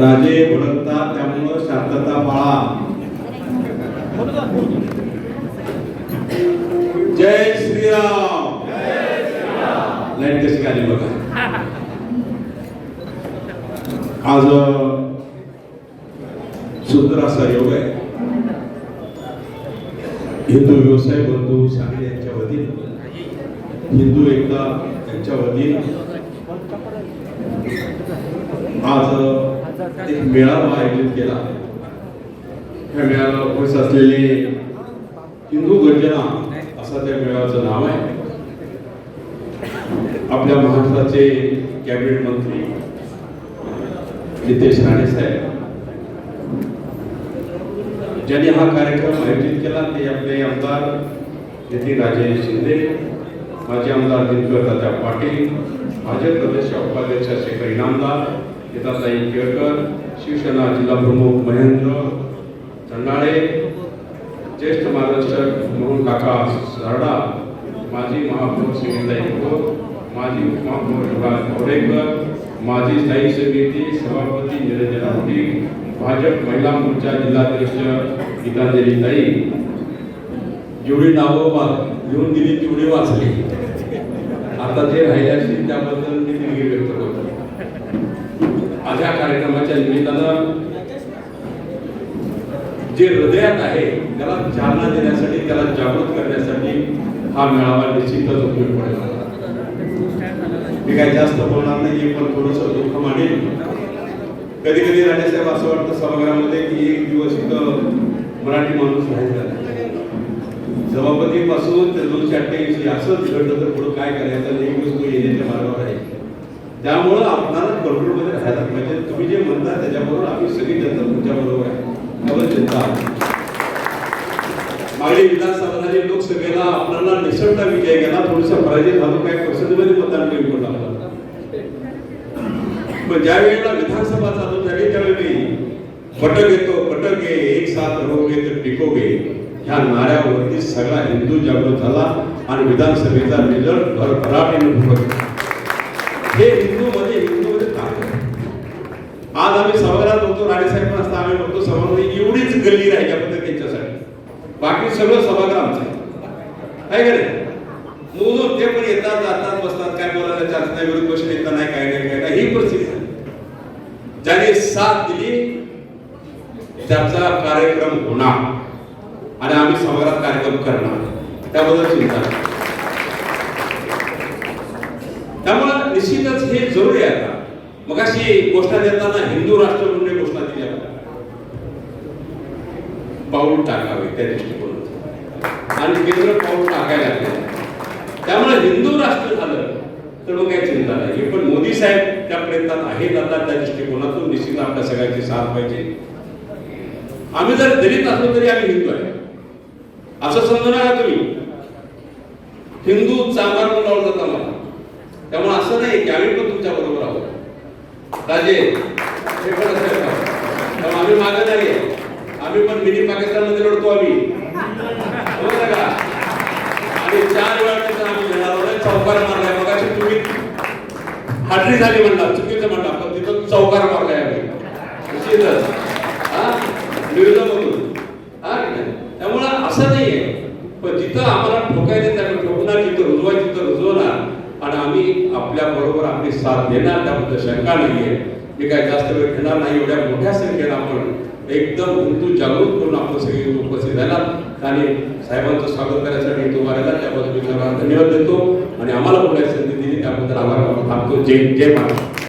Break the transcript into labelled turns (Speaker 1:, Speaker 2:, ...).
Speaker 1: राजे भडकतात त्यामुळं शांतता पाळा. जय श्रीराम. लाइट कशी आली बघा. आज सुंदर असा योग आहे. हिंदू व्यवसाय बंधू शाळे यांच्या वतीनं हिंदू एकता यांच्या वतीनं आज एक मेळावा आयोजित केला. त्या मेळाव्याला उपस्थित असलेले हिंदू गर्जना असा त्या मेळाव्याचं नाव आहे. आपल्या महाराष्ट्राचे कॅबिनेट मंत्री नितेश राणे साहेब. ज्यांनी हा कार्यक्रम आयोजित केला ते आपले आमदार नितीन राजे शिंदे माजी आमदार दिनकर दादा पाटील भाजप प्रदेश उपाध्यक्ष शेखर इनामदार गीताताई केळकर शिवसेना जिल्हा प्रमुख महेंद्र चंडाळे ज्येष्ठ मार्गदर्शक म्हणून काका सरडा माजी महापौर श्रीताई भोर माजी उपमहापौर युवराज कवडेकर माजी स्थायी समिती सभापती निरंजना मोठी भाजप महिला मोर्चा जिल्हाध्यक्ष गीतांजली ताई. जेवढी नावं वा- लिहून दिली तेवढी वाचली. आता जे राहिले असतील त्याबद्दल मी जे हृदयात आहे त्याला चालना देण्यासाठी त्याला जागृत करण्यासाठी हा मेळावा निश्चितच उपयोग पडेल मी काही जास्त बोलणार नाही पण थोडस दुःख मानेल कधी कधी राणेसाहेब असं वाटतं सभागृहामध्ये की एक दिवस इथं मराठी माणूस राहायचा सभापतीपासून ते दोनशे अठ्ठ्याऐंशी असंच घडलं तर पुढं काय करायचं एक तो येण्याच्या मार्गावर आहे. त्यामुळं आपणाला कंट्रोलमध्ये राहायला पाहिजे. तुम्ही जे म्हणता त्याच्याबरोबर आम्ही सगळी जनता तुमच्या बरोबर आहे. त्यावर चिंता विधानसभा झाली लोकसभेला आपल्याला निसटता विजय गेला थोडस पराजय झालो काय पर्सेंटमध्ये मतदान कमी पडलं पण ज्या वेळेला विधानसभा चालू झाली त्यावेळी पटक येतो पटक ये एक साथ रहोगे तर टिकोगे ह्या नाऱ्यावरती सगळा हिंदू जागृत झाला आणि विधानसभेचा रिझल्ट भरभराटीने हे हिंदू मध्ये आज आम्ही सभागृहात होतो राणेसाहेब पण असता आम्ही बघतो सभागृह एवढीच गल्ली राहिल्या फक्त त्यांच्यासाठी. बाकी सगळं सभागृह आमचं आहे. का नाही? म्हणून ते पण येतात जातात बसतात काय बोलायला चान्स नाही विरोध पक्ष नेता नाही काय नाही काय नाही ही परिस्थिती झाली ज्याने साथ दिली त्याचा कार्यक्रम होणार. आणि आम्ही सभागृहात कार्यक्रम करणार. त्याबद्दल चिंता त्यामुळे निश्चितच हे जरुरी आहे आता. मग अशी घोषणा देताना हिंदू राष्ट्र म्हणून घोषणा दिली आपण पाऊल टाकावे त्या दृष्टिकोनात आणि केंद्र पाऊल टाकायला लागले. त्यामुळे हिंदू राष्ट्र झालं तर मग काही चिंता नाही. पण मोदी साहेब त्या प्रयत्नात आहेत आता त्या दृष्टिकोनातून. निश्चित आपल्या सगळ्यांची साथ पाहिजे. आम्ही जर दलित असलो तरी आम्ही हिंदू आहे. असं समजू नका तुम्ही. हिंदू चांभार म्हणून लावलं जाता मला त्यामुळे असं नाही की आम्ही पण तुमच्या बरोबर आहोत. राजे हे पण असं आम्ही मागे नाही आम्ही पण मिनी पाकिस्तानमध्ये लढतो आम्ही हो बरोबर का? आणि चार वेळा आम्ही चौकार मारलाय मग अशी तुम्ही हाटरी झाली म्हणला चुकीचं म्हणला पण तिथं चौकार मारलाय आम्ही. निश्चितच हा विरोधामधून हा की नाही? त्यामुळं असं नाहीये पण जिथं आम्हाला ठोकायचं त्याला ठोकणार जिथं रुजवायचं तिथं रुजवणार आणि आम्ही आपल्या बरोबर आपली साथ देणार त्याबद्दल शंका नाहीये. मी काय जास्त वेळ घेणार नाही एवढ्या मोठ्या संख्येनं आपण एकदम हिंदू जागृत करून आपण सगळे उपस्थित राहणार आणि साहेबांचं स्वागत करण्यासाठी तुम्हाला त्याबद्दल मी सर्वांना धन्यवाद देतो. आणि आम्हाला बोलायची संधी दिली त्याबद्दल आभार थांबतो. जय जय महाराज